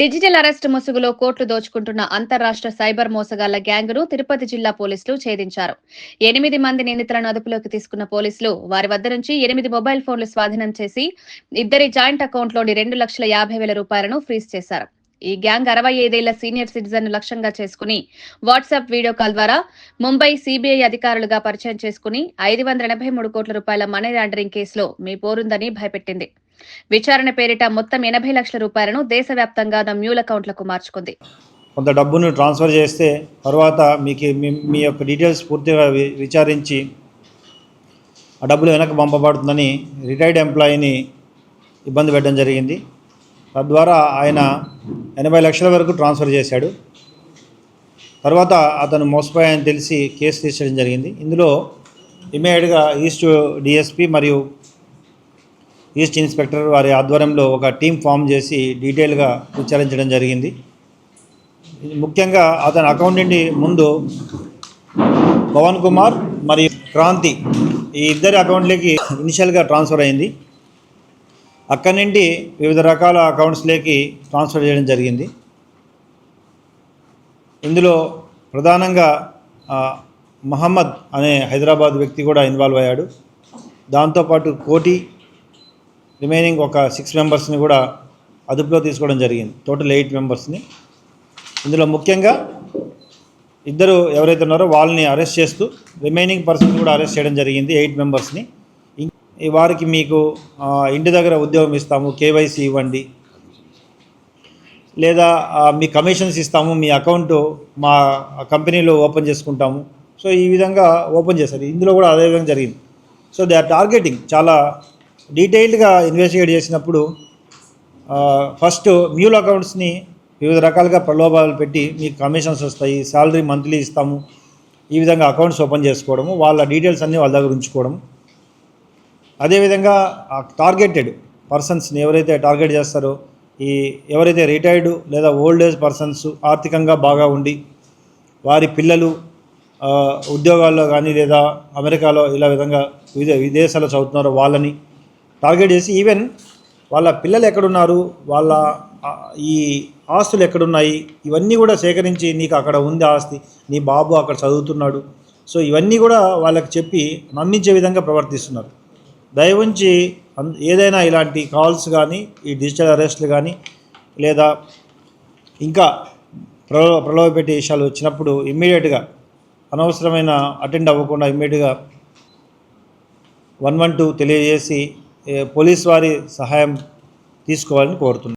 Digital arrest ముసుగులో కోట్లు దోచుకుంటున్న అంతర్రాష్ట్ర సైబర్ మోసగాళ్ళ గ్యాంగ్ను తిరుపతి జిల్లా పోలీసులు ఛేదించారు. ఎనిమిది మంది నిందితులను అదుపులోకి తీసుకున్న పోలీసులు వారి వద్ద నుంచి ఎనిమిది మొబైల్ ఫోన్లు స్వాధీనం చేసి ఇద్దరి జాయింట్ అకౌంట్లోని రెండు లక్షల యాభై వేల రూపాయలను ఫ్రీజ్ చేశారు. ఈ గ్యాంగ్ అరవై ఐదేళ్ళ సీనియర్ సిటిజన్ లక్ష్యంగా చేసుకుని వాట్సాప్ వీడియో కాల్ ద్వారా ముంబై సిబిఐ అధికారులుగా పరిచయం చేసుకుని ఐదు వందల ఎనభై మూడు కోట్ల రూపాయల మనీ లాండరింగ్ కేసులో మీ పోరుందని భయపెట్టింది. విచారణ పేరిట మొత్తం ఎనభై లక్షల రూపాయలను దేశవ్యాప్తంగా తమ మ్యూల్ అకౌంట్లకు మార్చుకుంది. కొంత డబ్బును ట్రాన్స్ఫర్ చేస్తే తర్వాత మీకు మీ మీ యొక్క డీటెయిల్స్ పూర్తిగా విచారించి ఆ డబ్బులు వెనక్కి పంపబడుతుందని రిటైర్డ్ ఎంప్లాయీని ఇబ్బంది పెట్టడం జరిగింది. తద్వారా ఆయన ఎనభై లక్షల వరకు ట్రాన్స్ఫర్ చేశాడు. తర్వాత అతను మోసపోయాయని తెలిసి కేసు తీర్చడం జరిగింది. ఇందులో ఇమీడియట్గా ఈస్ట్ డిఎస్పి మరియు ఈస్ట్ ఇన్స్పెక్టర్ వారి ఆధ్వర్యంలో ఒక టీం ఫామ్ చేసి డీటెయిల్గా విచారించడం జరిగింది. ముఖ్యంగా అతని అకౌంట్ నుండి ముందు పవన్ కుమార్ మరియు క్రాంతి ఈ ఇద్దరి అకౌంట్లకి ఇనిషియల్గా ట్రాన్స్ఫర్ అయింది. అక్కడి నుండి వివిధ రకాల అకౌంట్స్లోకి ట్రాన్స్ఫర్ చేయడం జరిగింది. ఇందులో ప్రధానంగా మహమ్మద్ అనే హైదరాబాద్ వ్యక్తి కూడా ఇన్వాల్వ్ అయ్యాడు. దాంతోపాటు కోటి రిమైనింగ్ ఒక సిక్స్ మెంబర్స్ని కూడా అదుపులో తీసుకోవడం జరిగింది. టోటల్ ఎయిట్ మెంబర్స్ని ఇందులో ముఖ్యంగా ఇద్దరు ఎవరైతే ఉన్నారో వాళ్ళని అరెస్ట్ చేస్తూ రిమైనింగ్ పర్సన్ కూడా అరెస్ట్ చేయడం జరిగింది ఎయిట్ మెంబర్స్ని ఈ వారికి మీకు ఇంటి దగ్గర ఉద్యోగం ఇస్తాము కేవైసీ ఇవ్వండి. లేదా మీ కమిషన్స్ ఇస్తాము మీ అకౌంట్ మా కంపెనీలో ఓపెన్ చేసుకుంటాము. సో ఈ విధంగా ఓపెన్ చేశారు. ఇందులో కూడా అదే విధంగా జరిగింది. సో దే ఆర్ టార్గెటింగ్ చాలా డీటెయిల్డ్గా ఇన్వెస్టిగేట్ చేసినప్పుడు ఫస్ట్ మ్యూల్ అకౌంట్స్ని వివిధ రకాలుగా ప్రలోభాలు పెట్టి మీకు కమిషన్స్ వస్తాయి శాలరీ మంత్లీ ఇస్తాము ఈ విధంగా అకౌంట్స్ ఓపెన్ చేసుకోవడము వాళ్ళ డీటెయిల్స్ అన్నీ వాళ్ళ దగ్గర ఉంచుకోవడం అదేవిధంగా టార్గెటెడ్ పర్సన్స్ని ఎవరైతే టార్గెట్ చేస్తారో ఈ ఎవరైతే రిటైర్డ్ లేదా ఓల్డ్ ఏజ్ పర్సన్స్ ఆర్థికంగా బాగా ఉండి వారి పిల్లలు ఉద్యోగాల్లో కానీ లేదా అమెరికాలో ఇలా విధంగా విదే విదేశాల్లో చదువుతున్నారో వాళ్ళని టార్గెట్ చేసి ఈవెన్ వాళ్ళ పిల్లలు ఎక్కడున్నారు వాళ్ళ ఈ ఆస్తులు ఎక్కడున్నాయి ఇవన్నీ కూడా సేకరించి నీకు అక్కడ ఉంది ఆస్తి నీ బాబు అక్కడ చదువుతున్నాడు. సో ఇవన్నీ కూడా వాళ్ళకి చెప్పి నమ్మించే విధంగా ప్రవర్తిస్తున్నారు. దయవుంచి ఏదైనా ఇలాంటి కాల్స్ కానీ ఈ డిజిటల్ అరెస్ట్లు కానీ లేదా ఇంకా ప్రలో ప్రలోభ పెట్టే విషయాలు వచ్చినప్పుడు ఇమ్మీడియట్గా అనవసరమైన అటెండ్ అవ్వకుండా ఇమ్మీడియట్గా వన్ వన్ టూ తెలియజేసి పోలీస్ వారి సహాయం తీసుకోవాలని కోరుతున్నాను